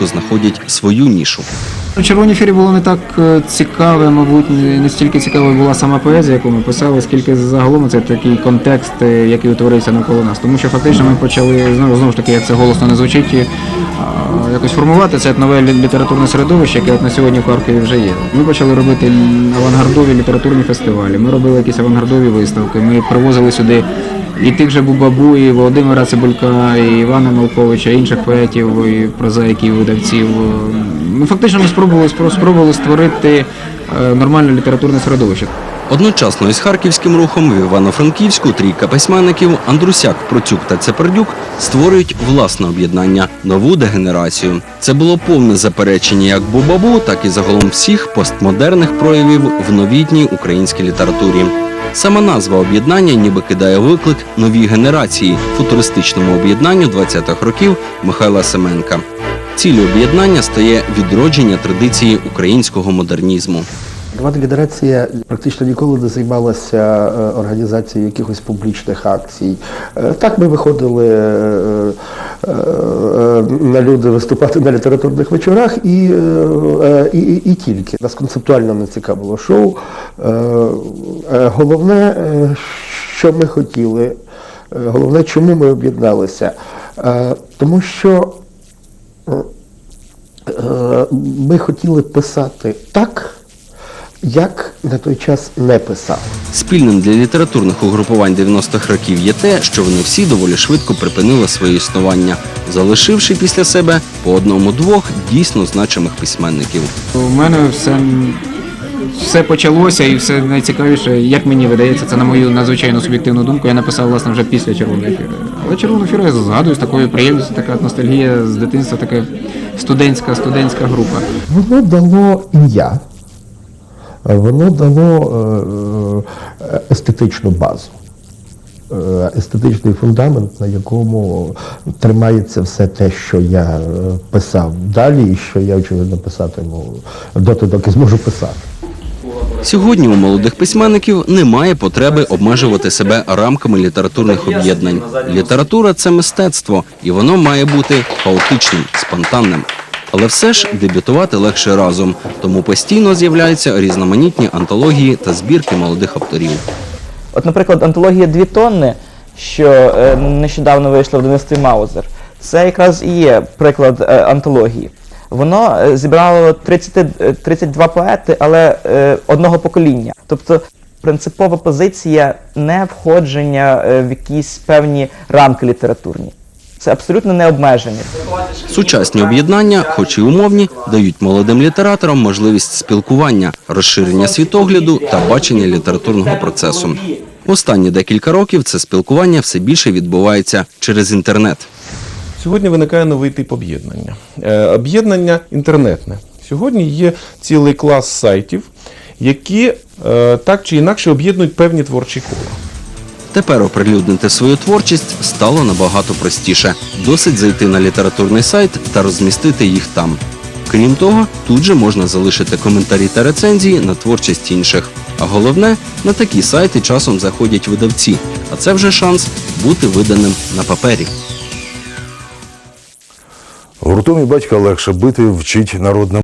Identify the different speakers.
Speaker 1: швидко знаходять свою нішу.
Speaker 2: У червоній фірі було не так е, цікаве, мабуть, не стільки цікавою була сама поезія, яку ми писали, скільки загалом це такий контекст, е, який утворився навколо нас. Тому що фактично ми почали знову знову ж таки, як це голосно не звучить, і, якось формувати це нове літературне середовище, яке от на сьогодні в Харкові вже є. Ми почали робити авангардові літературні фестивалі. Ми робили якісь авангардові виставки. Ми привозили сюди. І тих же Бубабу, і Володимира Цибулька, і Івана Малковича, і інших поетів, і прозаїків, видавців. Ну, фактично ми спробували, спробували створити е, нормальне літературне середовище.
Speaker 1: Одночасно із харківським рухом в Івано-Франківську трійка письменників Андрусяк, Процюк та Цепердюк створюють власне об'єднання нову дегенерацію. Це було повне заперечення як Бубабу, так і загалом всіх постмодерних проявів в новітній українській літературі. Сама назва об'єднання ніби кидає виклик новій генерації футуристичному об'єднанню 20-х років Михайла Семенка. Ціллю об'єднання стає відродження традиції українського модернізму.
Speaker 3: Нова лідерація практично ніколи не займалася е, організацією якихось публічних акцій. Е, Так ми виходили е, на люди виступати на літературних вечорах і, е, е, і, і, і тільки. Нас концептуально не цікавило шоу. Е, е, Головне, е, що ми хотіли, е, головне, чому ми об'єдналися. Е, Тому що е, ми хотіли писати так, як на той час не писав.
Speaker 1: Спільним для літературних угрупувань 90-х років є те, що вони всі доволі швидко припинили своє існування, залишивши після себе по одному-двох дійсно значимих письменників.
Speaker 2: У мене все, все почалося і все найцікавіше, як мені видається, це на мою надзвичайно суб'єктивну думку. Я написав власне вже після червоної фіри. Але червону фіру я згадую з такою приємністю, така ностальгія з дитинства, така студентська, студентська група.
Speaker 3: Воно дало ім'я, воно дало е, е, естетичну базу, е, естетичний фундамент, на якому тримається все те, що я е, писав далі, і що я, очевидно, писатиму доти, доки зможу писати.
Speaker 1: Сьогодні у молодих письменників немає потреби обмежувати себе рамками літературних об'єднань. Література це мистецтво, і воно має бути хаотичним, спонтанним. Але все ж дебютувати легше разом, тому постійно з'являються різноманітні антології та збірки молодих авторів.
Speaker 4: От, наприклад, антологія Дві тонни, що е, нещодавно вийшла в Денисті Маузер, це якраз і є приклад е, антології. Воно е, зібрало 30, е, 32 поети, але одного покоління. Тобто принципова позиція не входження в якісь певні рамки літературні. Це абсолютно не обмеження.
Speaker 1: Сучасні об'єднання, хоч і умовні, дають молодим літераторам можливість спілкування, розширення світогляду та бачення літературного процесу. Останні декілька років це спілкування все більше відбувається через інтернет.
Speaker 5: Сьогодні виникає новий тип об'єднання. Е, Об'єднання інтернетне. Сьогодні є цілий клас сайтів, які е, так чи інакше об'єднують певні творчі кола.
Speaker 1: Тепер оприлюднити свою творчість стало набагато простіше. Досить зайти на літературний сайт та розмістити їх там. Крім того, тут же можна залишити коментарі та рецензії на творчість інших. А головне, на такі сайти часом заходять видавці, а це вже шанс бути виданим на папері.
Speaker 6: Гуртом і батька легше бити вчить народна